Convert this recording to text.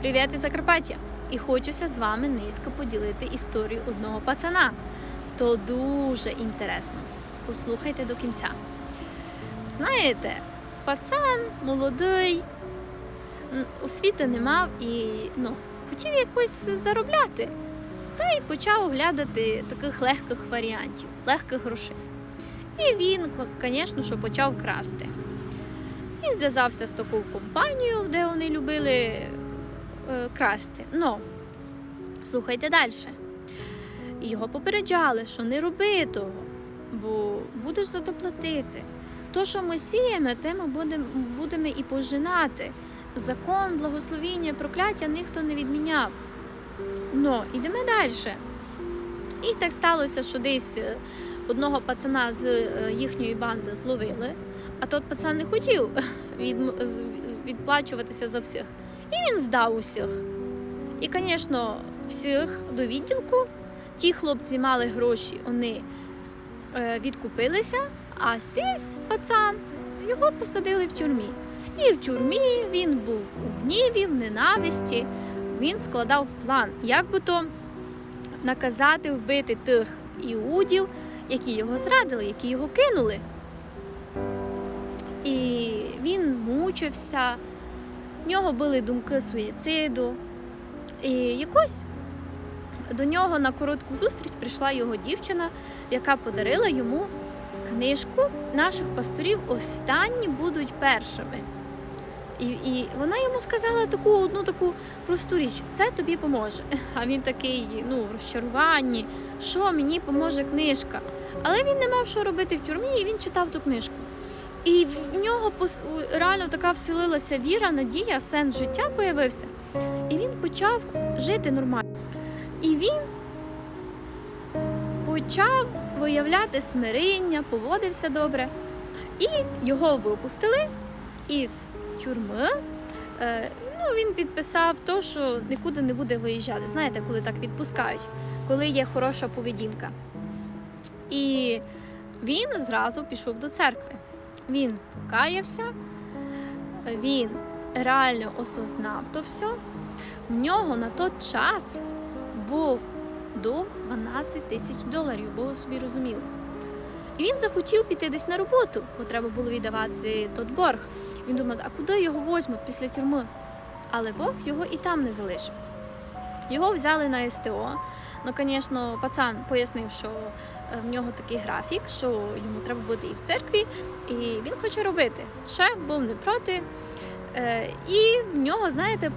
Привіт із Закарпаття! І хочуся з вами низько поділити історію одного пацана. То дуже інтересно. Послухайте до кінця. Знаєте, пацан молодий, освіти не мав і ну, хотів якось заробляти. Та й почав оглядати таких легких варіантів, легких грошей. І він, звісно, що почав красти. Він зв'язався з такою компанією, де вони любили красти. Ну, слухайте далі. Його попереджали, що не роби того, бо будеш за то що ми сіємо, те ми будемо, будемо і пожинати. Закон, благословіння, прокляття ніхто не відміняв. Ну, ідемо далі. І так сталося, що десь е, одного пацана з е, їхньої банди зловили, а тот пацан не хотів від, відплачуватися за всіх. І він здав усіх. І, звісно, всіх до відділку. Ті хлопці мали гроші, вони е, відкупилися, а сісь пацан його посадили в тюрмі. І в тюрмі він був у гніві, в ненависті. Він складав план, як би то наказати вбити тих іудів, які його зрадили, які його кинули. І він мучився, в нього були думки суїциду. І якось до нього на коротку зустріч прийшла його дівчина, яка подарила йому книжку наших пасторів Останні будуть першими. І, і вона йому сказала таку одну таку просту річ: це тобі поможе. А він такий, ну, в розчаруванні, що мені поможе книжка. Але він не мав що робити в тюрмі, і він читав ту книжку. І в нього реально така вселилася віра, надія, сенс життя появився. І він почав жити нормально. І він почав виявляти смирення, поводився добре. І його випустили із тюрми. Е, ну, він підписав то, що нікуди не буде виїжджати. Знаєте, коли так відпускають, коли є хороша поведінка. І він зразу пішов до церкви. Він покаявся, він реально осознав то все. В нього на той час був довг 12 тисяч доларів, бо собі розуміли. І він захотів піти десь на роботу, бо треба було віддавати тот борг. Він думав, а куди його візьмуть після тюрми? Але Бог його і там не залишив. Його взяли на СТО. Ну, звісно, пацан пояснив, що е, в нього такий графік, що йому треба бути і в церкві, і він хоче робити. Шеф був не проти. Е, І в нього, знаєте,